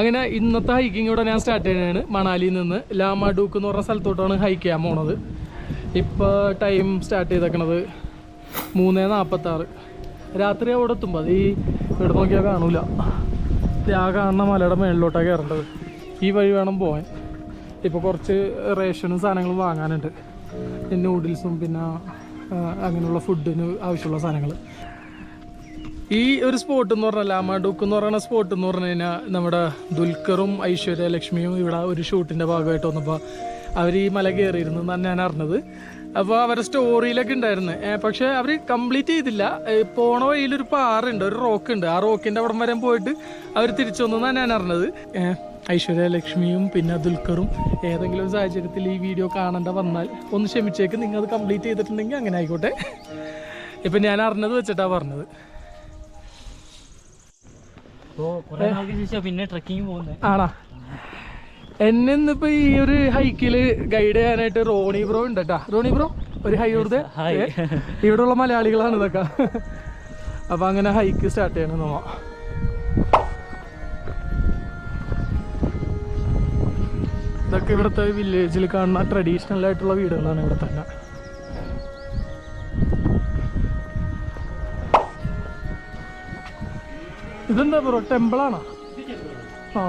അങ്ങനെ ഇന്നത്തെ ഹൈക്കിംഗ് ഇവിടെ ഞാൻ സ്റ്റാർട്ട് ചെയ്യുന്നതാണ് മണാലിയിൽ നിന്ന് ലാമാഡൂക്ക് എന്ന് പറഞ്ഞ സ്ഥലത്തോട്ടാണ് ഹൈക്ക് ചെയ്യാൻ പോണത്. ഇപ്പോൾ ടൈം സ്റ്റാർട്ട് ചെയ്തേക്കണത് മൂന്ന് നാൽപ്പത്താറ് രാത്രി അവിടെ എത്തുമ്പോൾ അത് ഈ ഇവിടെ നോക്കിയാൽ കാണൂല. ആ കാണുന്ന മലയുടെ മേളിലോട്ടാണ് കയറേണ്ടത് ഈ വഴി വേണം പോകാൻ ഇപ്പോൾ കുറച്ച് റേഷനും സാധനങ്ങളും വാങ്ങാനുണ്ട്. നൂഡിൽസും പിന്നെ അങ്ങനെയുള്ള ഫുഡിന് ആവശ്യമുള്ള സാധനങ്ങൾ ഈ ഒരു സ്പോട്ട് എന്ന് പറഞ്ഞാൽ ലാമാഡൂക്ക് എന്ന് പറയുന്ന സ്പോട്ട് എന്ന് പറഞ്ഞു കഴിഞ്ഞാൽ നമ്മുടെ ദുൽഖറും ഐശ്വര്യ ലക്ഷ്മിയും ഇവിടെ ഒരു ഷൂട്ടിന്റെ ഭാഗമായിട്ട് വന്നപ്പോൾ അവർ ഈ മല കയറിയിരുന്നു എന്നാണ് ഞാൻ അറിഞ്ഞത്. അപ്പോൾ അവരുടെ സ്റ്റോറിയിലൊക്കെ ഉണ്ടായിരുന്നു. പക്ഷേ അവർ കംപ്ലീറ്റ് ചെയ്തില്ല. പോണ വഴിയിലൊരു പാറുണ്ട് ഒരു റോക്ക് ഉണ്ട്. ആ റോക്കിന്റെ അവിടം വരെ പോയിട്ട് അവർ തിരിച്ചു വന്നു എന്നാണ് ഞാൻ അറിഞ്ഞത്. ഐശ്വര്യ ലക്ഷ്മിയും പിന്നെ ദുൽഖറും ഏതെങ്കിലും സാഹചര്യത്തിൽ ഈ വീഡിയോ കാണേണ്ട വന്നാൽ ഒന്ന് ക്ഷമിച്ചേക്ക്. നിങ്ങൾ അത് കംപ്ലീറ്റ് ചെയ്തിട്ടുണ്ടെങ്കിൽ അങ്ങനെ ആയിക്കോട്ടെ. ഇപ്പം ഞാൻ അറിഞ്ഞത് വെച്ചിട്ടാണ് പറഞ്ഞത്. പിന്നെ പോകുന്നത് ആണാ? എന്നെ ഇന്നിപ്പോ ഈ ഒരു ഹൈക്കിൽ ഗൈഡ് ചെയ്യാനായിട്ട് റോണി ബ്രോ ഉണ്ട് കേട്ടാ റോണി ബ്രോ ഒരു ഹൈ ഹായ്. ഇവിടെ ഉള്ള മലയാളികളാണ് ഇതൊക്കെ. അപ്പൊ അങ്ങനെ ഹൈക്ക് സ്റ്റാർട്ട് ചെയ്യണം നമ്മ. ഇതൊക്കെ ഇവിടുത്തെ വില്ലേജിൽ കാണുന്ന ട്രഡീഷണൽ ആയിട്ടുള്ള വീടുകളാണ് ഇവിടെ തന്നെ ഇതെന്താ ബ്രോ? ടെമ്പിളാണോ ആ.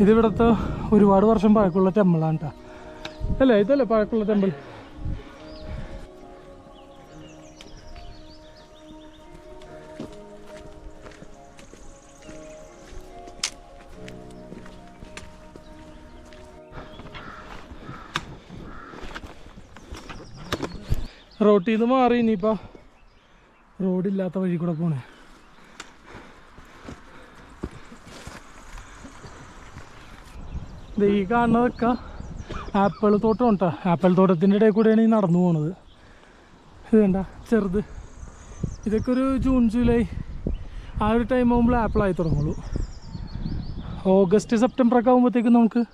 ഇതിവിടുത്തെ ഒരുപാട് വർഷം പഴക്കമുള്ള ടെമ്പിളാണ് കേട്ടോ അല്ലേ? ഇതല്ലേ പഴക്കമുള്ള ടെമ്പിൾ റോട്ടിൽ നിന്ന് മാറി ഇനിയിപ്പോൾ റോഡില്ലാത്ത വഴി കൂടെ പോണേ. ഈ കാണുന്നതൊക്കെ ആപ്പിൾ തോട്ടം ഉണ്ടോ? ആപ്പിൾ തോട്ടത്തിന്റെ ഇടയിൽ കൂടെയാണ് ഈ നടന്നു പോണത്. ഇത് കണ്ട ചെറുത്. ഇതൊക്കെ ഒരു ജൂൺ ജൂലൈ ആ ഒരു ടൈം ആകുമ്പോൾ ആയി തുടങ്ങുള്ളൂ. ഓഗസ്റ്റ് സെപ്റ്റംബർ ഒക്കെ ആകുമ്പോഴത്തേക്കും നമുക്ക്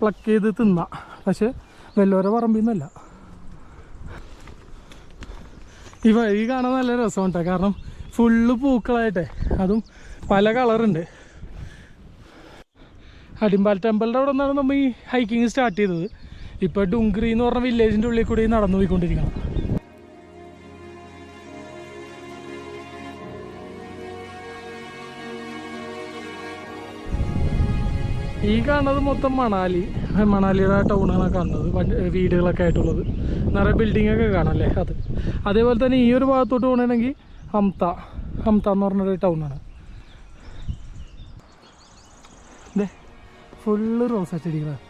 പ്ലക്ക് ചെയ്ത് തിന്നാം. പക്ഷേ വല്ലോരെ പറമ്പിൽ നിന്നല്ല ഈ വഴി കാണാൻ നല്ല രസമാണ് കേട്ടോ കാരണം ഫുള്ള് പൂക്കളായിട്ടെ. അതും പല കളറുണ്ട്. അടിമ്പാൽ ടെമ്പിളിന്റെ അവിടെ നിന്നാണ് നമ്മൾ ഈ ഹൈക്കിങ് സ്റ്റാർട്ട് ചെയ്തത്. ഇപ്പോൾ ഡുങ്ക്രി എന്ന് പറഞ്ഞ വില്ലേജിന്റെ ഉള്ളിൽ കൂടി നടന്നു പോയിക്കൊണ്ടിരിക്കണം ഈ കാണുന്നത് മൊത്തം മണാലി. മണാലിയുടെ ടൗണാണ് കാണുന്നത്. വീടുകളൊക്കെ ആയിട്ടുള്ളത്. നിറയെ ബിൽഡിംഗ് ഒക്കെ കാണാം അല്ലേ? അത്. അതേപോലെ തന്നെ ഈ ഒരു ഭാഗത്തോട്ട് പോകണമെങ്കിൽ ഹംത. ഹംത എന്ന് പറഞ്ഞൊരു ടൗണാണ് ഫുള്ള് റോസാ ചെടികളാണ്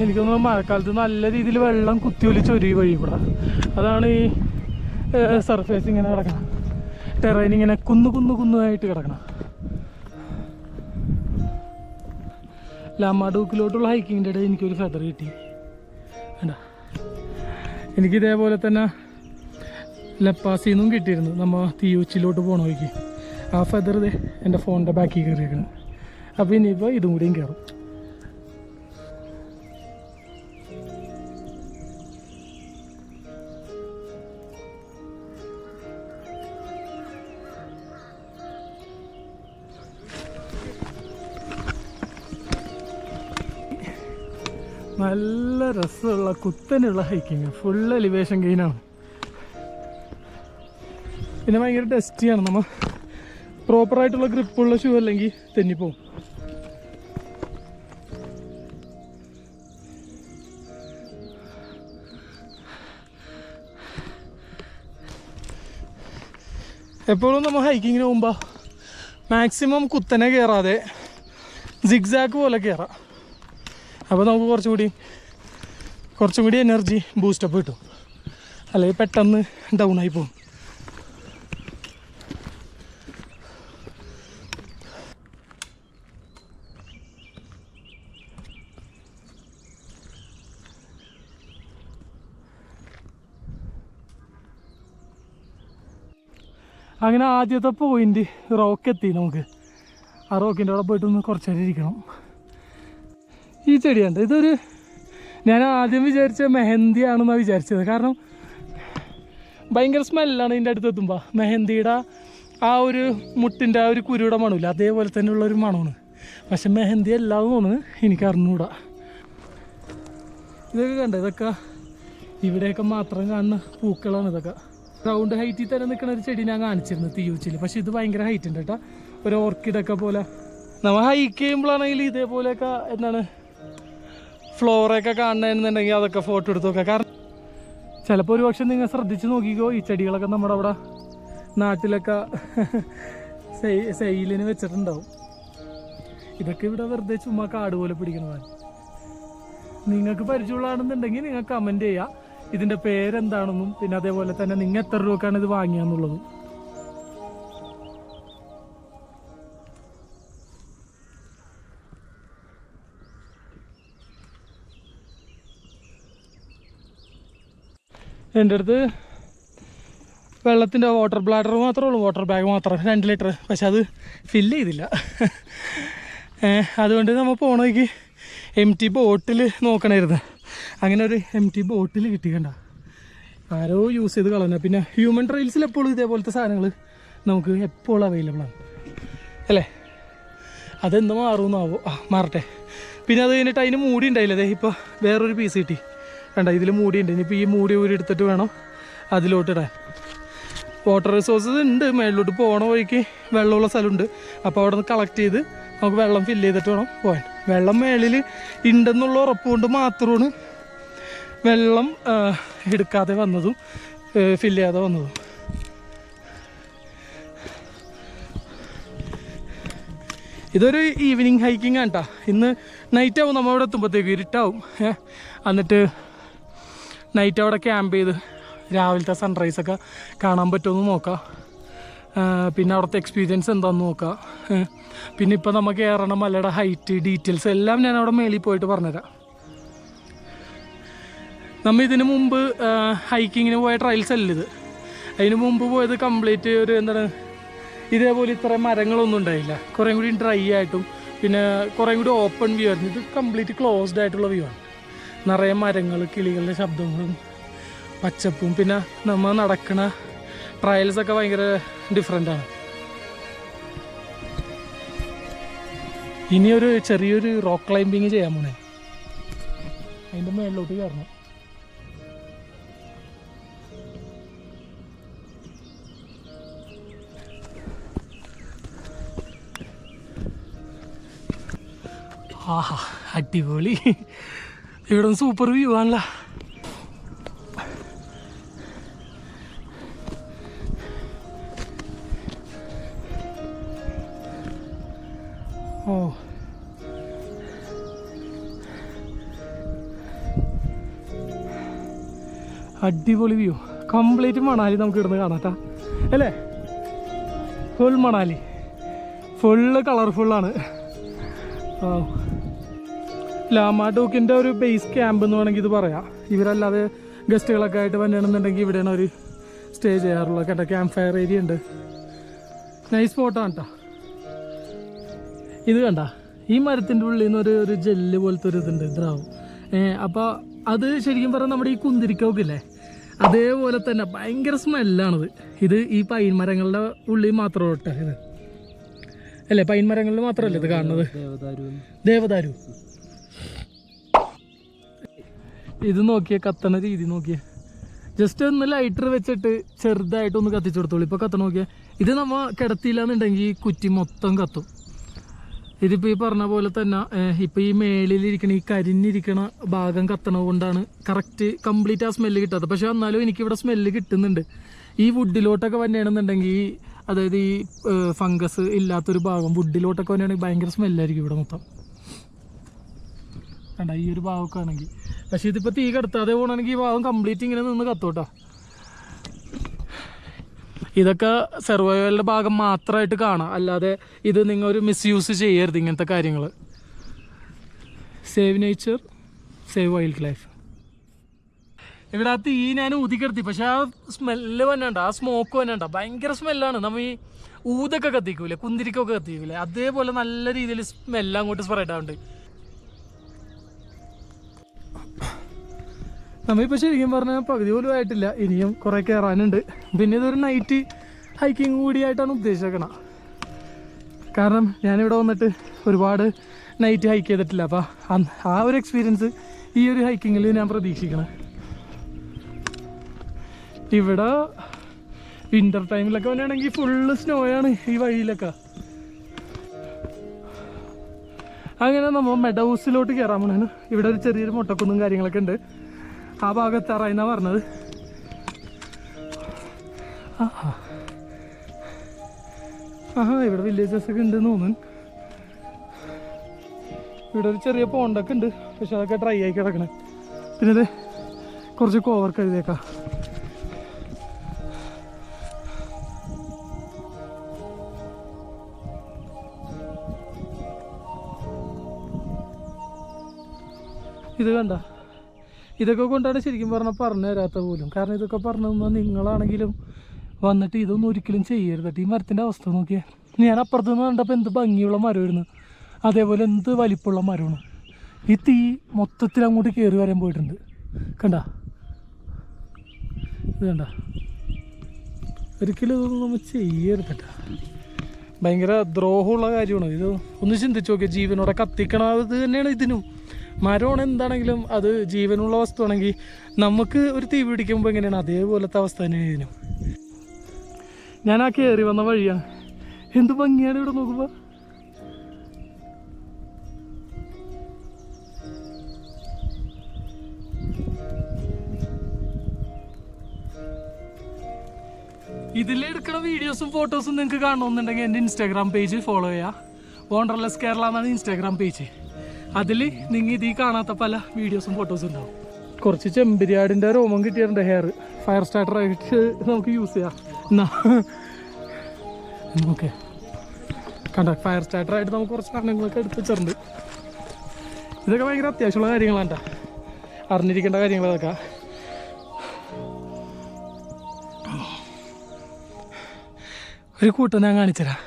എനിക്ക് തോന്നുന്നു മഴക്കാലത്ത് നല്ല രീതിയിൽ വെള്ളം കുത്തിയൊലിച്ച് ഒരു വഴി കൂടെ അതാണ് ഈ സർഫേസ് ഇങ്ങനെ കിടക്കണം. ടെറൈൻ ഇങ്ങനെ കുന്നു കുന്നു കുന്നുമായിട്ട് കിടക്കണം. ലാമാഡൂക്കിലോട്ടുള്ള ഹൈക്കിങ്ങിന്റെ ഇടയിൽ എനിക്കൊരു ഫെദർ കിട്ടി. വേണ്ട എനിക്കിതേപോലെ തന്നെ ലപ്പാസിൽ നിന്നും കിട്ടിയിരുന്നു. നമ്മ തീയൂച്ചിലോട്ട് പോകണ വഴിക്ക്. ആ ഫെദർ എന്റെ ഫോണിന്റെ ബാക്കിൽ കയറിയേക്കണം. അപ്പോൾ ഇനിയിപ്പോൾ ഇതും കൂടിയും കയറും നല്ല രസമുള്ള കുത്തനുള്ള ഹൈക്കിങ് ഫുൾ എലിവേഷൻ ഗെയിനാണ് പിന്നെ ഭയങ്കര ടെസ്റ്റിയാണ് നമ്മൾ പ്രോപ്പറായിട്ടുള്ള ഗ്രിപ്പുള്ള ഷൂ അല്ലെങ്കിൽ തെന്നിപ്പോവും. എപ്പോഴും നമ്മൾ ഹൈക്കിങ്ങിന് പോകുമ്പോൾ മാക്സിമം കുത്തനെ കയറാതെ സിഗ്സാക്ക് പോലെ കയറാം അപ്പോൾ നമുക്ക് കുറച്ചുകൂടി കുറച്ചും കൂടി എനർജി ബൂസ്റ്റപ്പ് കിട്ടും. അല്ലെങ്കിൽ പെട്ടെന്ന് ഡൗൺ ആയി പോകും അങ്ങനെ ആദ്യത്തെ പോയിന്റ് റോക്ക് എത്തി നമുക്ക്. ആ റോക്കിന്റെ അവിടെ പോയിട്ടൊന്ന് കുറച്ചേരം ഇരിക്കണം. ഈ ചെടിയുണ്ട്. ഇതൊരു ഞാൻ ആദ്യം വിചാരിച്ച മെഹന്തി ആണെന്നാണ് വിചാരിച്ചത്. കാരണം ഭയങ്കര സ്മെല്ലാണ് ഇതിന്റെ അടുത്ത് എത്തുമ്പോൾ മെഹന്തിയുടെ ആ ഒരു മുട്ടിന്റെ ആ ഒരു കുരുവിടെ മണമില്ല അതേപോലെ തന്നെയുള്ള ഒരു മണമാണ്. പക്ഷെ മെഹന്തി അല്ലാതെ തോന്നുന്നു. എനിക്ക് അറിഞ്ഞുകൂടാ ഇതൊക്കെ കണ്ടോ? ഇതൊക്കെ ഇവിടെയൊക്കെ മാത്രം കാണുന്ന പൂക്കളാണ് ഇതൊക്കെ. റൗണ്ട് ഹൈറ്റിൽ തന്നെ നിൽക്കുന്ന ഒരു ചെടി ഞാൻ കാണിച്ചിരുന്നു തീയൂച്ചിൽ പക്ഷെ ഇത് ഭയങ്കര ഹൈറ്റ് ഉണ്ട് കേട്ടോ. ഒരു ഓർക്കിഡൊക്കെ പോലെ. നമ്മൾ ഹൈക്ക് ചെയ്യുമ്പോഴാണെങ്കിൽ ഇതേപോലെയൊക്കെ എന്താണ് ഫ്ലോറൊക്കെ കാണണമെന്നുണ്ടെങ്കിൽ അതൊക്കെ ഫോട്ടോ എടുത്ത് നോക്കാം കാരണം ചിലപ്പോൾ ഒരു പക്ഷെ നിങ്ങൾ ശ്രദ്ധിച്ച് നോക്കിക്കോ ഈ ചെടികളൊക്കെ നമ്മുടെ അവിടെ നാട്ടിലൊക്കെ സെയ് സെയിലിന് വെച്ചിട്ടുണ്ടാവും. ഇതൊക്കെ ഇവിടെ വെറുതെ ചുമ്മാ കാട് പോലെ പിടിക്കുന്നതാണ്. നിങ്ങൾക്ക് പരിചയമുള്ളതാണെന്നുണ്ടെങ്കിൽ നിങ്ങൾ കമന്റ് ചെയ്യുക. ഇതിന്റെ പേരെന്താണെന്നും പിന്നെ അതേപോലെ തന്നെ നിങ്ങൾ എത്ര രൂപക്കാണ് ഇത് വാങ്ങിയാന്നുള്ളതും എന്റെ അടുത്ത് വെള്ളത്തിന്റെ വാട്ടർ ബ്ലാഡർ മാത്രമേ ഉള്ളൂ. വാട്ടർ ബാഗ് മാത്രം. രണ്ട് ലിറ്റർ പക്ഷെ അത് ഫില്ല് ചെയ്തില്ല. അതുകൊണ്ട് നമ്മൾ പോണേക്ക് എം ടി ബോട്ടിൽ നോക്കണമായിരുന്നു അങ്ങനെ ഒരു എം ടി ബോട്ടിൽ കിട്ടിക്കണ്ട ആരോ യൂസ് ചെയ്ത് കളഞ്ഞ. പിന്നെ ഹ്യൂമൻ ട്രയൽസിൽ എപ്പോഴും ഇതേപോലത്തെ സാധനങ്ങൾ നമുക്ക് എപ്പോഴും അവൈലബിൾ ആണ്. അല്ലേ? അതെന്ത് മാറുമെന്നാവോ? ആ മാറട്ടെ. പിന്നെ അത് കഴിഞ്ഞിട്ട് അതിന് മൂടി ഉണ്ടായില്ലേ. ഇപ്പോൾ വേറൊരു പീസ് കിട്ടി. കണ്ട ഇതിൽ മൂടിയുണ്ട്. ഇനിയിപ്പോൾ ഈ മൂടി ഊരി എടുത്തിട്ട് വേണം അതിലോട്ട് ഇടാൻ വാട്ടർ റിസോഴ്സസ് ഉണ്ട് മേളിലോട്ട് പോണ വഴിക്ക് വെള്ളമുള്ള സ്ഥലമുണ്ട്. അപ്പോൾ അവിടെ നിന്ന് കളക്ട് ചെയ്ത് നമുക്ക് വെള്ളം ഫില്ല് ചെയ്തിട്ട് വേണം പോകാൻ വെള്ളം മേളിൽ ഉണ്ടെന്നുള്ള ഉറപ്പുകൊണ്ട് മാത്രമാണ് വെള്ളം എടുക്കാതെ വന്നതും ഫില്ല് ചെയ്യാതെ വന്നതും. ഇതൊരു ഈവനിങ് ഹൈക്കിംഗ് ആണ് കേട്ടോ ഇന്ന് നൈറ്റ് ആവും. നമ്മൾ അവിടെ എത്തുമ്പോഴത്തേക്ക് ഇരുട്ടാവും എന്നിട്ട് നൈറ്റ് അവിടെ ക്യാമ്പ് ചെയ്ത് രാവിലത്തെ സൺറൈസ് ഒക്കെ കാണാൻ പറ്റുമെന്ന് നോക്കാം. പിന്നെ അവിടുത്തെ എക്സ്പീരിയൻസ് എന്താണെന്ന് നോക്കാം. പിന്നെ ഇപ്പോൾ നമുക്ക് കയറണ മലയുടെ ഹൈറ്റ് ഡീറ്റെയിൽസ് എല്ലാം ഞാൻ അവിടെ മേളിൽ പോയിട്ട് പറഞ്ഞുതരാം. നമ്മൾ ഇതിന് മുമ്പ് ഹൈക്കിങ്ങിന് പോയ ട്രയൽസ് അല്ല ഇത്? അതിന് മുമ്പ് പോയത് കംപ്ലീറ്റ് ഒരു എന്താണ് ഇതേപോലെ ഇത്ര മരങ്ങളൊന്നും ഉണ്ടായില്ല. കുറേ കൂടി ഡ്രൈ ആയിട്ടും പിന്നെ കുറേ കൂടി ഓപ്പൺ വ്യൂ ആയിരുന്നു. ഇത് കംപ്ലീറ്റ് ക്ലോസ്ഡ് ആയിട്ടുള്ള വ്യൂ ആണ്. നിറയെ മരങ്ങൾ കിളികളുടെ ശബ്ദങ്ങളും പച്ചപ്പും. പിന്നെ നമ്മൾ നടക്കണ ട്രയൽസ് ഒക്കെ ഭയങ്കര ഡിഫറെന്റ് ആണ്. ഇനിയൊരു ചെറിയൊരു റോക്ക് ക്ലൈമ്പിങ് ചെയ്യാൻ പോണേ. അതിന്റെ മേളിലോട്ട് കയറണം. ആഹാ അടിപൊളി. ഇവിടെ സൂപ്പർ വ്യൂ ആണല്ല. ഓ. അടിപൊളി വ്യൂ കംപ്ലീറ്റ് മണാലി നമുക്ക് ഇവിടുന്ന് കാണാട്ടാ അല്ലേ? ഫുൾ മണാലി. ഫുള്ള് കളർഫുള്ളാണ് ആ ലാമാഡോക്കിന്റെ ഒരു ബേസ് ക്യാമ്പ് എന്ന് വേണമെങ്കിൽ ഇത് പറയാം. ഇവരല്ലാതെ ഗസ്റ്റുകളൊക്കെ ആയിട്ട് വന്നിടുന്നുണ്ടെങ്കിൽ ഇവിടെയാണ് അവർ സ്റ്റേ ചെയ്യാറുള്ളത്. കേട്ടോ ക്യാമ്പ് ഫയർ ഏരിയ ഉണ്ട്. നൈസ് സ്പോട്ടാണ് കേട്ടോ ഇത് കണ്ട ഈ മരത്തിന്റെ ഉള്ളിൽ നിന്ന് ഒരു ഒരു ജെല്ല് പോലത്തെ ഒരു ഇതുണ്ട് ദ്രാവം അപ്പോൾ അത് ശരിക്കും പറഞ്ഞാൽ നമ്മുടെ ഈ കുന്തിരിക്കോക്കില്ലേ? അതേപോലെ തന്നെ ഭയങ്കര സ്മെല്ലാണത് ഇത് ഈ പൈൻ മരങ്ങളുടെ ഉള്ളിൽ മാത്രമേ കേട്ടോ ഇത്. അല്ലേ പൈൻ മരങ്ങളിൽ മാത്രമല്ലേ ഇത് കാണുന്നത്? ദേവദാരു. ഇത് നോക്കിയേ കത്തണ രീതി നോക്കിയേ. ജസ്റ്റ് ഒന്ന് ലൈറ്റർ വെച്ചിട്ട് ചെറുതായിട്ട് ഒന്ന് കത്തിച്ചു കൊടുത്തോളൂ. ഇപ്പൊ കത്തണ നോക്കിയേ. ഇത് നമ്മ കിടത്തിയില്ല എന്നുണ്ടെങ്കിൽ കുറ്റി മൊത്തം കത്തും. ഇതിപ്പോ ഈ പറഞ്ഞ പോലെ തന്നെ ഇപ്പൊ ഈ മേളിലിരിക്കണ ഈ കരിഞ്ഞിരിക്കണ ഭാഗം കത്തണ കൊണ്ടാണ് കറക്റ്റ് കംപ്ലീറ്റ് ആ സ്മെല്ല് കിട്ടാത്തത്. പക്ഷെ എന്നാലും എനിക്ക് ഇവിടെ സ്മെല്ല് കിട്ടുന്നുണ്ട്. ഈ വുഡിലോട്ടൊക്കെ വന്നെയാണെന്നുണ്ടെങ്കിൽ അതായത് ഈ ഫംഗസ് ഇല്ലാത്തൊരു ഭാഗം വുഡിലോട്ടൊക്കെ വന്നെയാണെങ്കിൽ ഭയങ്കര സ്മെല്ലായിരിക്കും ഇവിടെ മൊത്തം. കണ്ട ഈ ഒരു ഭാഗമൊക്കെ ആണെങ്കിൽ. പക്ഷെ ഇതിപ്പോൾ തീ കടത്താതെ പോകണമെങ്കിൽ ഈ ഭാഗം കംപ്ലീറ്റ് ഇങ്ങനെ നിന്ന് കത്തോട്ടോ. ഇതൊക്കെ സർവൈവലിന്റെ ഭാഗം മാത്രമായിട്ട് കാണാം. അല്ലാതെ ഇത് നിങ്ങൾ ഒരു മിസ്യൂസ് ചെയ്യരുത് ഇങ്ങനത്തെ കാര്യങ്ങൾ. Save nature save wildlife ഇവിടെ ആ തീ ഞാൻ ഊതിക്കെടുത്തി പക്ഷെ ആ സ്മെല്ല് വന്നണ്ട. ആ സ്മോക്ക് വന്നണ്ട. ഭയങ്കര സ്മെല്ലാണ് നമ്മൾ ഈ ഊതൊക്കെ കത്തിക്കൂലേ? കുന്തിരിക്കൊക്കെ കത്തിക്കൂലേ? അതേപോലെ നല്ല രീതിയിൽ സ്മെല്ല് അങ്ങോട്ട് സ്പ്രെഡ് ആവുന്നുണ്ട് നമ്മളിപ്പോൾ ശരിക്കും പറഞ്ഞാൽ പകുതി പോലും ആയിട്ടില്ല. ഇനിയും കുറേ കയറാനുണ്ട് പിന്നെ ഇതൊരു നൈറ്റ് ഹൈക്കിംഗ് കൂടിയായിട്ടാണ് ഉദ്ദേശിക്കണം കാരണം ഞാനിവിടെ വന്നിട്ട് ഒരുപാട് നൈറ്റ് ഹൈക്ക് ചെയ്തിട്ടില്ല. അപ്പോൾ ആ ഒരു എക്സ്പീരിയൻസ് ഈ ഒരു ഹൈക്കിങ്ങിൽ ഞാൻ പ്രതീക്ഷിക്കണം. ഇവിടെ വിന്റർ ടൈമിലൊക്കെ വന്നാണെങ്കിൽ ഫുള്ള് ആണ് ഈ വഴിയിലൊക്കെ. അങ്ങനെ നമ്മൾ മെഡ ഹൗസിലോട്ട് കയറാൻ പോണാണ് ഇവിടെ ഒരു ചെറിയൊരു മുട്ടക്കുന്നും കാര്യങ്ങളൊക്കെ ഉണ്ട്. ആ ഭാഗത്ത് എന്നാ പറഞ്ഞത്. ആഹാ ആഹാ ഇവിടെ വില്ലേജസ് ഒക്കെ ഉണ്ട് തോന്നുന്നു. ഇവിടെ ഒരു ചെറിയ പോണ്ടൊക്കെ ഉണ്ട്. പക്ഷെ അതൊക്കെ ഡ്രൈ ആയി കിടക്കണേ. പിന്നെ ഇത് കുറച്ച് കോവർ കഴുതേക്കാം ഇത് കണ്ട? ഇതൊക്കെ കൊണ്ടാണ് ശരിക്കും പറഞ്ഞാൽ പറഞ്ഞു തരാത്ത പോലും. കാരണം ഇതൊക്കെ പറഞ്ഞു തന്നാൽ നിങ്ങളാണെങ്കിലും വന്നിട്ട് ഇതൊന്നും ഒരിക്കലും ചെയ്യരുത്. ഈ മരത്തിന്റെ അവസ്ഥ നോക്കിയാൽ ഞാൻ അപ്പുറത്ത് നിന്ന് കണ്ടപ്പോൾ എന്ത് ഭംഗിയുള്ള മരമായിരുന്നു. അതേപോലെ എന്ത് വലിപ്പമുള്ള മരമാണ്. ഈ തീ മൊത്തത്തിൽ അങ്ങോട്ട് കയറി വരാൻ പോയിട്ടുണ്ട്. കണ്ട? ഇത് കണ്ട? ഒരിക്കലും ഇതൊന്നും നമ്മൾ ചെയ്യരുത് ഭയങ്കര ദ്രോഹമുള്ള കാര്യമാണ്. ഇത് ഒന്ന് ചിന്തിച്ചു നോക്കിയാൽ ജീവനോടെ കത്തിക്കണത് തന്നെയാണ് ഇതിനും. മരമാണ് എന്താണെങ്കിലും അത് ജീവനുള്ള വസ്തുവാണെങ്കിൽ നമുക്ക് ഒരു തീ പിടിക്കുമ്പോൾ എങ്ങനെയാണ് അതേപോലത്തെ അവസ്ഥ തന്നെയാണ് ഇതിനും ഞാൻ ആ കയറി വന്ന വഴിയാണ് എന്ത് ഭംഗിയാണ് ഇവിടെ നോക്കുമ്പോൾ ഇതിലെടുക്കുന്ന വീഡിയോസും ഫോട്ടോസും നിങ്ങൾക്ക് കാണണമെന്നുണ്ടെങ്കിൽ എന്റെ ഇൻസ്റ്റാഗ്രാം പേജ് ഫോളോ ചെയ്യുക വോണ്ടർലെസ് കേരള എന്നാണ് ഇൻസ്റ്റാഗ്രാം പേജ്. അതിൽ നിങ്ങൾ ഇതീ കാണാത്ത പല വീഡിയോസും ഫോട്ടോസും ഉണ്ടാവും. കുറച്ച് ചെമ്പരിയാടിന്റെ രോമം കിട്ടിയിട്ടുണ്ട് ഹെയർ ഫയർ സ്റ്റാർട്ടർ സ്റ്റാർട്ടറായിട്ട് നമുക്ക് യൂസ് ചെയ്യാം. എന്നാ. ഓക്കെ കണ്ട ഫയർ സ്റ്റാർട്ടർ സ്റ്റാർട്ടറായിട്ട് നമുക്ക് കുറച്ച് സാധനങ്ങളൊക്കെ എടുത്ത് വെച്ചിട്ടുണ്ട്. ഇതൊക്കെ ഭയങ്കര അത്യാവശ്യമുള്ള കാര്യങ്ങളാണ് കേട്ടോ അറിഞ്ഞിരിക്കേണ്ട കാര്യങ്ങൾ അതൊക്കെ ഒരു കൂട്ടം ഞാൻ കാണിച്ചുതരാം.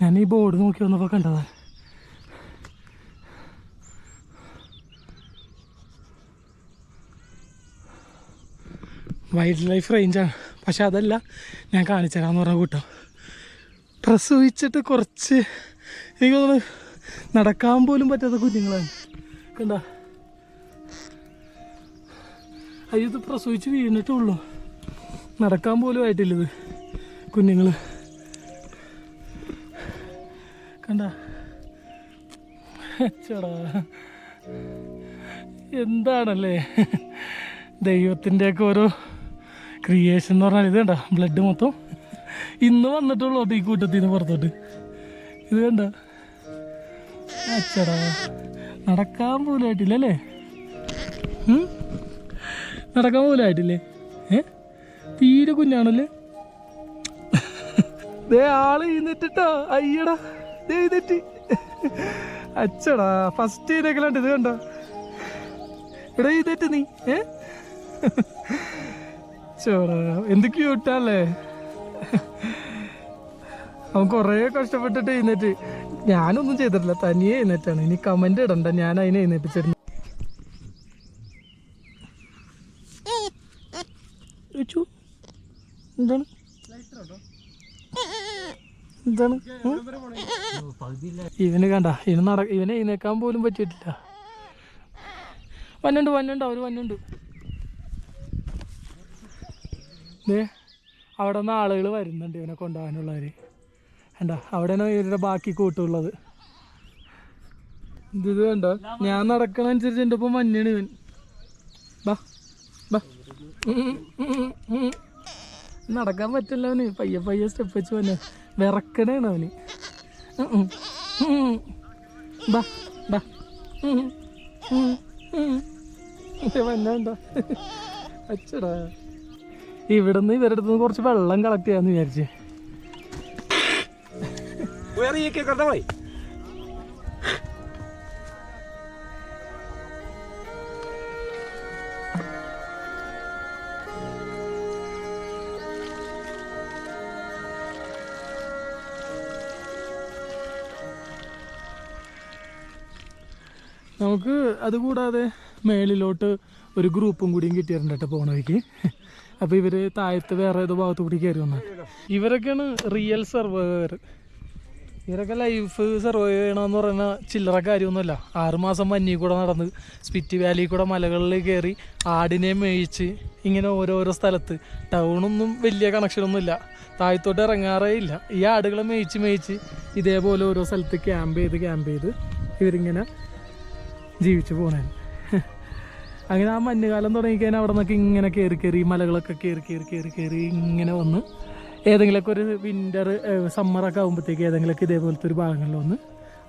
ഞാൻ ഈ ബോർഡ് നോക്കി വന്നപ്പോൾ കണ്ടതാണ്. വൈൽഡ് ലൈഫ് റേഞ്ചാണ്. പക്ഷെ അതല്ല ഞാൻ കാണിച്ചു തരാമെന്ന് പറഞ്ഞ കൂട്ടം. പ്രസവിച്ചിട്ട് കുറച്ച് എനിക്ക് തോന്നുന്നു നടക്കാൻ പോലും പറ്റാത്ത കുഞ്ഞുങ്ങളാണ്. കണ്ട? അയ്യത് പ്രസവിച്ച് വീണിട്ടേ ഉള്ളൂ. നടക്കാൻ പോലും ആയിട്ടില്ല ഇത് കുഞ്ഞുങ്ങൾ കണ്ട? ചേടാ എന്താണല്ലേ? ദൈവത്തിന്റെയൊക്കെ ഓരോ ക്രിയേഷൻ എന്ന് പറഞ്ഞാൽ ഇത് കണ്ട? ബ്ലഡ് മൊത്തം. ഇന്ന് വന്നിട്ടുള്ളൂ ഈ കൂട്ടത്തിൽ നിന്ന് പുറത്തോട്ട്. ഇത് കണ്ട? അച്ചടാ. നടക്കാൻ പോലും അല്ലേ? നടക്കാൻ പോലും ആയിട്ടില്ലേ ഏ? തീരെ കുഞ്ഞാണല്ലേ? ദേ ആൾ ഇന്നിട്ടിട്ടോ അയ്യടാ. ദേ അച്ചടാ ഫസ്റ്റ് ഇതൊക്കെ ഇത് കണ്ടോ? എടാ ഇതെറ്റ് നീ. ഏ? ചോടാ എന്ത് ക്യൂട്ടല്ലേ അവൻ കുറേ കഷ്ടപ്പെട്ടിട്ട് എഴുന്നേറ്റ്. ഞാനൊന്നും ചെയ്തിട്ടില്ല. തനിയെ എഴുന്നേറ്റാണ്. ഇനി കമന്റ് ഇടണ്ട. ഞാൻ അതിനെ എഴുന്നേറ്റിച്ചിരുന്നു എന്താണ്? എന്താണ്? ഇവന് കണ്ട. ഇവന് നട ഇവനെ എഴുന്നേക്കാൻ പോലും പറ്റിയിട്ടില്ല. വന്നുണ്ട് വന്നുണ്ട്. അവർ വന്നുണ്ട്. ദേ അവിടെ നിന്ന് ആളുകൾ വരുന്നുണ്ട് ഇവനെ കൊണ്ടുപോകാനുള്ളവർ വേണ്ട അവിടെയാണ് ഇവരുടെ ബാക്കി കൂട്ടുള്ളത്. ഇത് വേണ്ട ഞാൻ നടക്കണ അനുസരിച്ച് എന്റെ ഒപ്പം മഞ്ഞാണ് ഇവൻ. ബാ. നടക്കാൻ പറ്റില്ല അവന്. പയ്യെ പയ്യെ സ്റ്റെപ്പ് വെച്ച് പോന്നെ വിറക്കണേണ് അവന്. ബാ ബാ. അച്ചടാ. ഇവിടുന്ന് ഇവരുടെ അടുത്ത് കുറച്ച് വെള്ളം കളക്ട് ചെയ്യാന്ന് വിചാരിച്ച്. നമുക്ക് അതുകൂടാതെ മേളിലോട്ട് ഒരു ഗ്രൂപ്പും കൂടിയും കിട്ടിയിട്ടുണ്ട് കേട്ടോ പോണ വഴിക്ക്. അപ്പോൾ ഇവർ താഴത്ത് വേറെ ഏതോ ഭാഗത്ത് കൂടി കയറി വന്നു. ഇവരൊക്കെയാണ് റിയൽ സർവൈവർ ഇവരൊക്കെ ലൈഫ് സർവൈവ് ചെയ്യണമെന്ന് പറയുന്ന ചില്ലറ കാര്യമൊന്നുമല്ല. ആറുമാസം മഞ്ഞി കൂടെ നടന്ന് സ്പിറ്റ് വാലി കൂടെ മലകളിൽ കയറി ആടിനെ മേയിച്ച് ഇങ്ങനെ ഓരോരോ സ്ഥലത്ത്. ടൗണൊന്നും വലിയ കണക്ഷനൊന്നുമില്ല താഴത്തോട്ട് ഇറങ്ങാറേ ഇല്ല. ഈ ആടുകളെ മേയിച്ച് മേയിച്ച് ഇതേപോലെ ഓരോ സ്ഥലത്ത് ക്യാമ്പ് ചെയ്ത് ക്യാമ്പ് ചെയ്ത് ഇവരിങ്ങനെ ജീവിച്ചു പോണേ അങ്ങനെ ആ മഞ്ഞുകാലം തുടങ്ങിക്കഴിഞ്ഞാൽ അവിടെ നിന്നൊക്കെ ഇങ്ങനെ കയറി കയറി മലകളൊക്കെ കയറി കയറി കയറി കയറി ഇങ്ങനെ വന്ന് ഏതെങ്കിലുമൊക്കെ ഒരു വിന്റർ സമ്മറൊക്കെ ആകുമ്പോഴത്തേക്ക് ഏതെങ്കിലുമൊക്കെ ഇതേപോലത്തെ ഒരു ഭാഗങ്ങളിൽ വന്ന്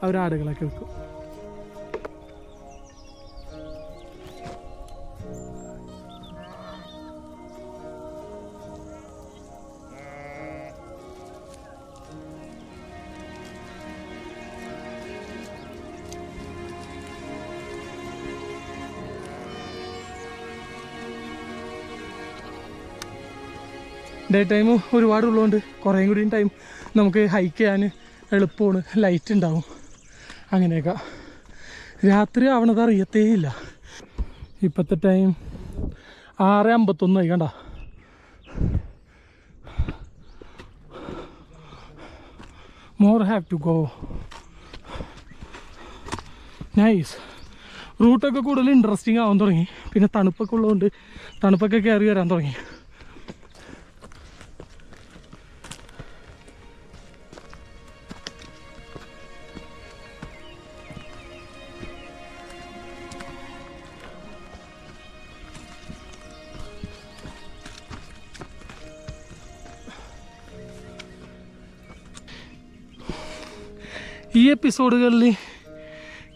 അവർ ആടുകളൊക്കെ വെക്കും. ഡേ ടൈം ഒരുപാട് ഉള്ളതുകൊണ്ട് കുറേ കൂടിയും ടൈം നമുക്ക് ഹൈക്ക് ചെയ്യാൻ എളുപ്പമാണ് ലൈറ്റ് ഉണ്ടാവും അങ്ങനെയൊക്കെ. രാത്രി ആവണത് അറിയത്തേ ഇല്ല. ഇപ്പോഴത്തെ ടൈം ആറ് അമ്പത്തൊന്ന് ആയി കണ്ട. More have to go nice റൂട്ടൊക്കെ കൂടുതൽ ഇൻട്രസ്റ്റിംഗ് ആവാൻ തുടങ്ങി. പിന്നെ തണുപ്പൊക്കെ ഉള്ളതുകൊണ്ട് തണുപ്പൊക്കെ കയറി വരാൻ തുടങ്ങി. ഈ എപ്പിസോഡുകളിൽ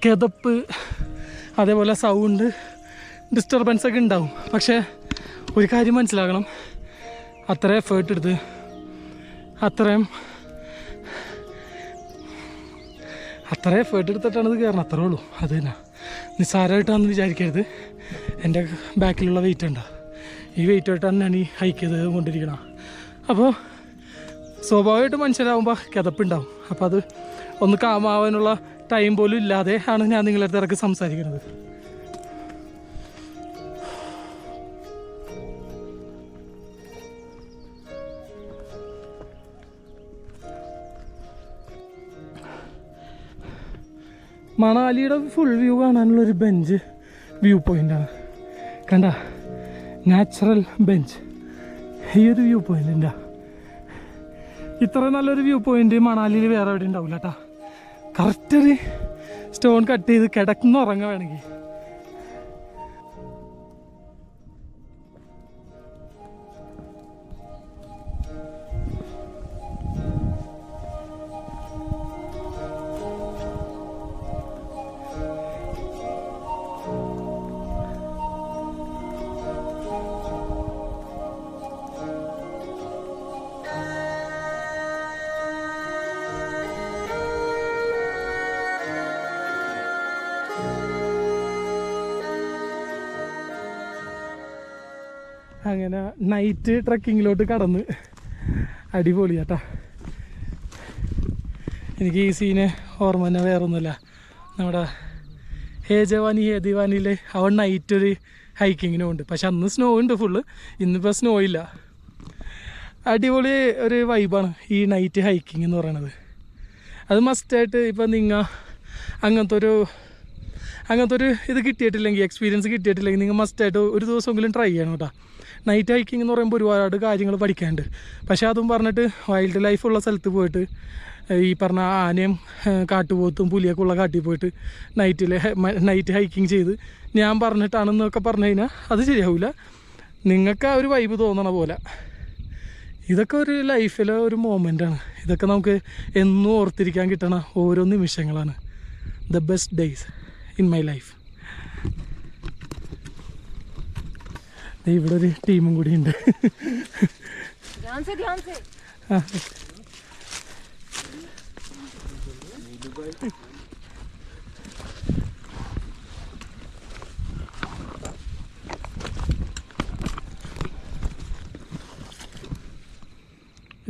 കിതപ്പ് അതേപോലെ സൗണ്ട് ഡിസ്റ്റർബൻസ് ഒക്കെ ഉണ്ടാവും. പക്ഷേ ഒരു കാര്യം മനസ്സിലാക്കണം അത്ര എഫേർട്ട് എടുത്ത് അത്രയും അത്ര എഫേർട്ട് എടുത്തിട്ടാണ് ഇത് കയറണം അത്രേ ഉള്ളൂ. അത് തന്നെ. നിസ്സാരമായിട്ടാണെന്ന് വിചാരിക്കരുത്. എന്റെ ബാക്കിലുള്ള വെയിറ്റ് ഉണ്ടോ? ഈ വെയിറ്റ് ആയിട്ടാണ് ഞാൻ ഈ ഹൈക്ക് ചെയ്ത് കൊണ്ടിരിക്കണം അപ്പോൾ സ്വാഭാവികമായിട്ട് മനുഷ്യരാകുമ്പോൾ കിതപ്പുണ്ടാവും അപ്പോൾ അത് ഒന്ന് കാമാവാനുള്ള ടൈം പോലും ഇല്ലാതെ ആണ് ഞാൻ നിങ്ങളുടെ ഇറക്കി സംസാരിക്കുന്നത്. മണാലിയുടെ ഫുൾ വ്യൂ കാണാനുള്ള ഒരു ബെഞ്ച് വ്യൂ പോയിന്റാണ് കണ്ട നാച്ചുറൽ ബെഞ്ച് ഈ ഒരു വ്യൂ പോയിന്റ് ഇത്ര നല്ലൊരു വ്യൂ പോയിന്റ് മണാലിയിൽ വേറെ എവിടെ ഉണ്ടാവില്ല കേട്ടാ കറക്റ്റ് ഒരു സ്റ്റോൺ കട്ട് ചെയ്ത് കിടക്കുന്ന ഉറങ്ങുക വേണമെങ്കിൽ അങ്ങനെ നൈറ്റ് ട്രക്കിങ്ങിലോട്ട് കടന്ന്. അടിപൊളി ചേട്ടാ എനിക്ക് ഈ സീന് ഓർമ്മ തന്നെ വേറൊന്നുമില്ല. നമ്മുടെ ഹേ ജവാനി ഹേ ദിവാനിയിൽ അവൻ നൈറ്റ് ഒരു ഹൈക്കിങ്ങിനും ഉണ്ട്. പക്ഷെ അന്ന് സ്നോ ഉണ്ട് ഫുള്ള് ഇന്നിപ്പോൾ സ്നോ ഇല്ല. അടിപൊളി ഒരു വൈബാണ് ഈ നൈറ്റ് ഹൈക്കിംഗ് എന്ന് പറയണത്. അത് മസ്റ്റായിട്ട് ഇപ്പം നിങ്ങൾ അങ്ങനത്തെ ഒരു അങ്ങനത്തെ ഒരു ഇത് കിട്ടിയിട്ടില്ലെങ്കിൽ എക്സ്പീരിയൻസ് കിട്ടിയിട്ടില്ലെങ്കിൽ നിങ്ങൾ മസ്റ്റായിട്ട് ഒരു ദിവസമെങ്കിലും ട്രൈ ചെയ്യണം കേട്ടോ. നൈറ്റ് ഹൈക്കിംഗ് എന്ന് പറയുമ്പോൾ ഒരുപാട് കാര്യങ്ങൾ പഠിക്കാനുണ്ട്. പക്ഷെ അതും പറഞ്ഞിട്ട് വൈൽഡ് ലൈഫ് ഉള്ള സ്ഥലത്ത് പോയിട്ട് ഈ പറഞ്ഞ ആനയും കാട്ടുപോത്തും പുലിയൊക്കെ ഉള്ള കാട്ടിൽ പോയിട്ട് നൈറ്റിൽ നൈറ്റ് ഹൈക്കിംഗ് ചെയ്ത് ഞാൻ പറഞ്ഞിട്ടാണെന്നൊക്കെ പറഞ്ഞു കഴിഞ്ഞാൽ അത് ശരിയാവില്ല നിങ്ങൾക്ക് ആ ഒരു വൈബ് തോന്നണ പോലെ. ഇതൊക്കെ ഒരു ലൈഫിലെ ഒരു മോമെന്റാണ് ഇതൊക്കെ നമുക്ക് എന്നും ഓർത്തിരിക്കാൻ കിട്ടണ ഓരോ നിമിഷങ്ങളാണ്. The best days in my life ഇവിടെ ഒരു ടീമും കൂടി ഉണ്ട്.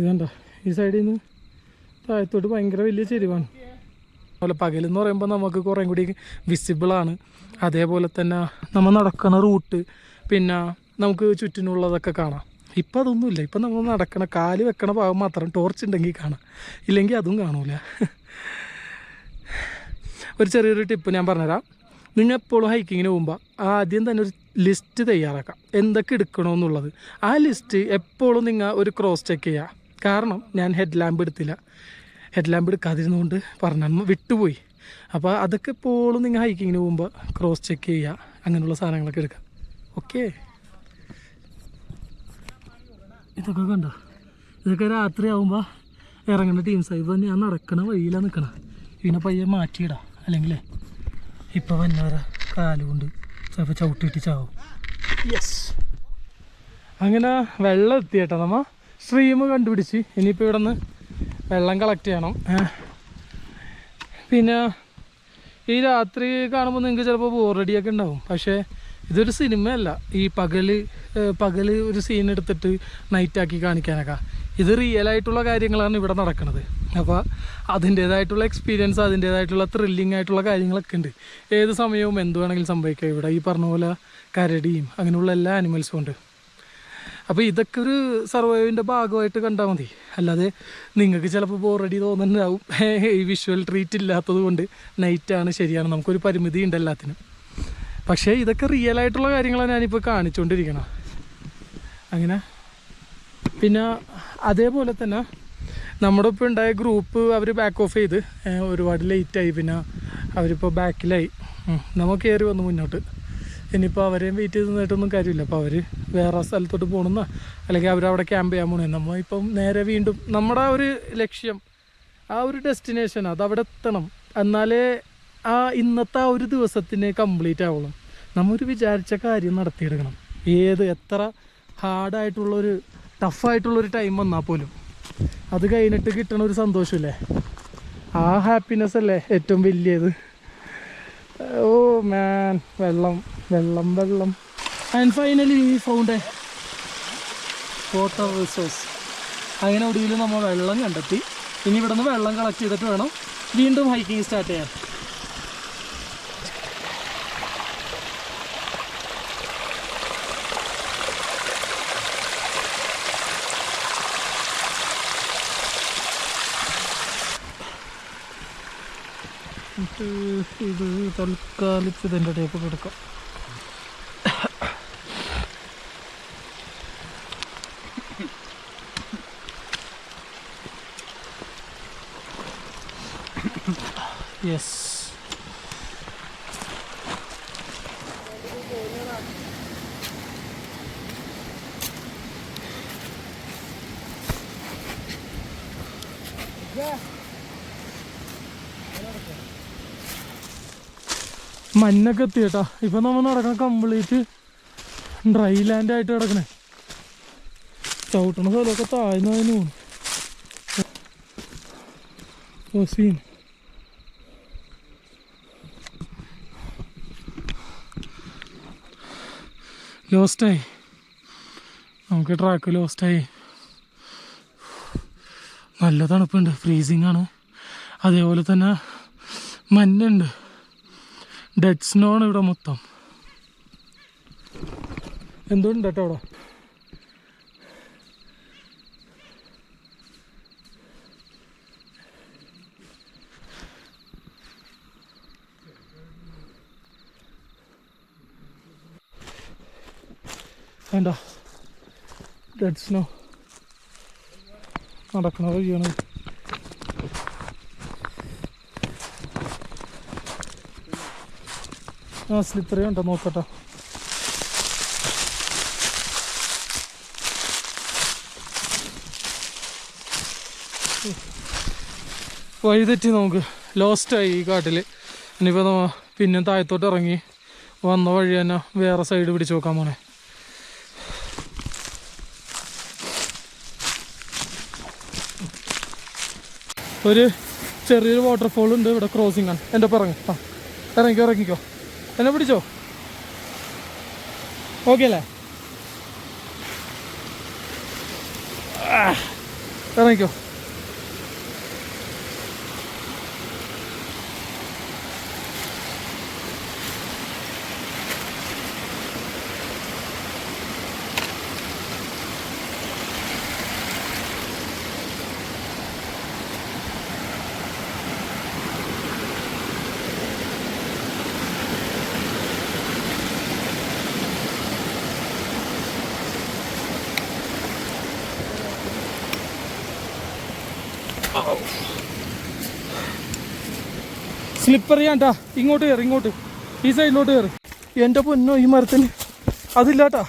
ഇതണ്ട ഈ സൈഡിൽ നിന്ന് താഴത്തോട്ട് ഭയങ്കര വലിയ ചെരിവാണ്. അതുപോലെ പകലെന്ന് പറയുമ്പോൾ നമുക്ക് കുറേ കൂടി വിസിബിളാണ് അതേപോലെ തന്നെ നമ്മൾ നടക്കുന്ന റൂട്ട് പിന്നെ നമുക്ക് ചുറ്റിനുള്ളതൊക്കെ കാണാം. ഇപ്പം അതൊന്നുമില്ല. ഇപ്പം നമ്മൾ നടക്കണ കാൽ വെക്കണ ഭാഗം മാത്രം ടോർച്ച് ഉണ്ടെങ്കിൽ കാണാം. ഇല്ലെങ്കിൽ അതും കാണൂല. ഒരു ചെറിയൊരു ടിപ്പ് ഞാൻ പറഞ്ഞുതരാം. നിങ്ങൾ എപ്പോഴും ഹൈക്കിങ്ങിന് പോകുമ്പോൾ ആദ്യം തന്നെ ഒരു ലിസ്റ്റ് തയ്യാറാക്കാം. എന്തൊക്കെ എടുക്കണമെന്നുള്ളത്. ആ ലിസ്റ്റ് എപ്പോഴും നിങ്ങൾ ഒരു ക്രോസ് ചെക്ക് ചെയ്യുക കാരണം ഞാൻ ഹെഡ് ലാമ്പ് എടുത്തില്ല. ഹെഡ് ലാമ്പ് എടുക്കാതിരുന്നുകൊണ്ട് പറഞ്ഞു വിട്ടുപോയി. അപ്പോൾ അതൊക്കെ എപ്പോഴും നിങ്ങൾ ഹൈക്കിങ്ങിന് പോകുമ്പോൾ ക്രോസ് ചെക്ക് ചെയ്യുക അങ്ങനെയുള്ള സാധനങ്ങളൊക്കെ എടുക്കുക ഓക്കെ ഇതൊക്കെ കണ്ടോ? ഇതൊക്കെ രാത്രി ആകുമ്പോൾ ഇറങ്ങുന്ന ടീംസ് ഇത് ഞാൻ നടക്കണ വഴിയിലാണ് നിൽക്കണം ഇതിനെ പയ്യെ മാറ്റിയിടാം. അല്ലെങ്കിൽ ഇപ്പം വന്നവരെ കാലുകൊണ്ട് ചിലപ്പോൾ ചവിട്ടിയിട്ട് ചാവും. യെസ് അങ്ങനെ വെള്ളം എത്തി കേട്ടോ നമ്മ. സ്ട്രീം കണ്ടുപിടിച്ച്. ഇനിയിപ്പോൾ ഇവിടെ നിന്ന് വെള്ളം കളക്ട് ചെയ്യണം. പിന്നെ ഈ രാത്രി കാണുമ്പോൾ നിങ്ങൾക്ക് ചിലപ്പോൾ ബോറടിയൊക്കെ ഉണ്ടാവും. പക്ഷേ ഇതൊരു സിനിമയല്ല. ഈ പകൽ പകൽ ഒരു സീൻ എടുത്തിട്ട് നൈറ്റാക്കി കാണിക്കാനൊക്കെ. ഇത് റിയൽ ആയിട്ടുള്ള കാര്യങ്ങളാണ് ഇവിടെ നടക്കുന്നത് അപ്പോൾ അതിന്റേതായിട്ടുള്ള എക്സ്പീരിയൻസ് അതിന്റേതായിട്ടുള്ള ത്രില്ലിംഗ് ആയിട്ടുള്ള കാര്യങ്ങളൊക്കെ ഉണ്ട്. ഏത് സമയവും എന്ത് വേണമെങ്കിലും സംഭവിക്കാം. ഇവിടെ ഈ പറഞ്ഞ പോലെ കരടിയും അങ്ങനെയുള്ള എല്ലാ ആനിമൽസും ഉണ്ട്. അപ്പോൾ ഇതൊക്കെ ഒരു സർവൈവിന്റെ ഭാഗമായിട്ട് കണ്ടാൽ മതി. അല്ലാതെ നിങ്ങൾക്ക് ചിലപ്പോൾ ബോറടി തോന്നുന്നുണ്ടാവും. ഈ വിഷ്വൽ ട്രീറ്റ് ഇല്ലാത്തത് കൊണ്ട് നൈറ്റാണ് ശരിയാണ്. നമുക്കൊരു പരിമിതി ഉണ്ട് എല്ലാത്തിനും. പക്ഷേ ഇതൊക്കെ റിയൽ ആയിട്ടുള്ള കാര്യങ്ങളാണ് ഞാനിപ്പോൾ കാണിച്ചുകൊണ്ടിരിക്കണം അങ്ങനെ. പിന്നെ അതേപോലെ തന്നെ നമ്മുടെ ഇപ്പോൾ ഉണ്ടായ ഗ്രൂപ്പ് അവർ ബാക്ക് ഓഫ് ചെയ്ത് ഒരുപാട് ലേറ്റായി പിന്നെ അവരിപ്പോൾ ബാക്കിലായി നമ്മൾ കയറി വന്നു മുന്നോട്ട്. ഇനിയിപ്പോൾ അവരെയും വെയിറ്റ് ചെയ്ത് നിന്നിട്ടൊന്നും കാര്യമില്ല. അപ്പോൾ അവർ വേറെ സ്ഥലത്തോട്ട് പോകണമെന്നോ അല്ലെങ്കിൽ അവരവിടെ ക്യാമ്പ് ചെയ്യാൻ പോകണേ നമ്മൾ ഇപ്പം നേരെ വീണ്ടും നമ്മുടെ ഒരു ലക്ഷ്യം ആ ഒരു ഡെസ്റ്റിനേഷൻ അത് അവിടെ എത്തണം. എന്നാലേ ആ ഇന്നത്തെ ആ ഒരു ദിവസത്തിന് കംപ്ലീറ്റ് ആവുള്ളൂ നമ്മൊരു വിചാരിച്ച കാര്യം നടത്തിയെടുക്കണം. ഏത് എത്ര ഹാർഡായിട്ടുള്ളൊരു ടഫായിട്ടുള്ളൊരു ടൈം വന്നാൽ പോലും. അത് കഴിഞ്ഞിട്ട് കിട്ടണ ഒരു സന്തോഷമില്ലേ ആ ഹാപ്പിനെസ് അല്ലേ ഏറ്റവും വലിയത്? ഓ മാൻ വെള്ളം വെള്ളം വെള്ളം. And finally we found water resource അങ്ങനെ ഒടുവിൽ നമ്മൾ വെള്ളം കണ്ടെത്തി. ഇനി ഇവിടെ നിന്ന് വെള്ളം കളക്ട് ചെയ്തിട്ട് വേണം വീണ്ടും ഹൈക്കിങ് സ്റ്റാർട്ട് ചെയ്യാൻ. ഇത് ഇത് തൽക്കാലിച്ച് ഇതിന്റെ ടേപ്പ് കൊടുക്കാം യെസ് മഞ്ഞൊക്കെ എത്തി കേട്ടോ. ഇപ്പൊ നമ്മൾ നടക്കണ കംപ്ലീറ്റ് ഡ്രൈ ലാൻഡ് ആയിട്ട് കിടക്കണേ ചവിട്ടണ സ്ഥലമൊക്കെ താഴ്ന്നതിന് ഓ സീൻ ലോസ്റ്റായി നമുക്ക് ട്രാക്ക് ലോസ്റ്റായി നല്ല തണുപ്പുണ്ട്. ഫ്രീസിങ് ആണ്. അതേപോലെ തന്നെ മഞ്ഞുണ്ട്. ഡെഡ് സ്നോ ആണ് ഇവിടെ മൊത്തം. എന്തുണ്ട് കേട്ടോ അവിടെ? വേണ്ട ഡെഡ് സ്നോ നടക്കണത് വഴിയാണ് ആ സ്ലിപ്പറി ഉണ്ടോ നോക്കട്ടെ. വഴിതെറ്റി നമുക്ക് ലോസ്റ്റായി ഈ കാട്ടിൽ ഇനിയിപ്പോൾ നമ്മ പിന്നെ താഴത്തോട്ട് ഇറങ്ങി വന്ന വഴി തന്നെ വേറെ സൈഡ് പിടിച്ച് നോക്കാൻ പോണേ ഒരു ചെറിയൊരു വാട്ടർഫോൾ ഉണ്ട് ഇവിടെ ക്രോസിംഗ് ആണ്. എന്റെ ഒപ്പം ഇറങ്ങി ആ ഇറങ്ങിക്കോ ഇറങ്ങിക്കോ. എന്നെ പിടിച്ചോ? ഓക്കെ അല്ലേ? ഇറങ്ങിക്കോ. സ്ലിപ്പർ ചെയ്യാണ്ടാ ഇങ്ങോട്ട് കയറി ഇങ്ങോട്ട്. ഈ സൈഡിലോട്ട് കയറി എന്റെ പൊന്നോ ഈ മരത്തിന്. അതില്ലാട്ടാ.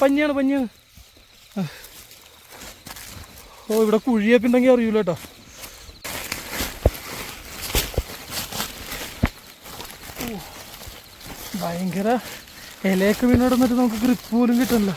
പഞ്ഞിയാണ് പഞ്ഞിയാണ്. ഓ ഇവിടെ കുഴിയൊക്കെ ഉണ്ടെങ്കിൽ അറിയൂല കേട്ടോ ഭയങ്കര ഇലയൊക്കെ വീണ് കിടന്നിട്ട് നമുക്ക് ഗ്രിപ്പ് പോലും കിട്ടണില്ല.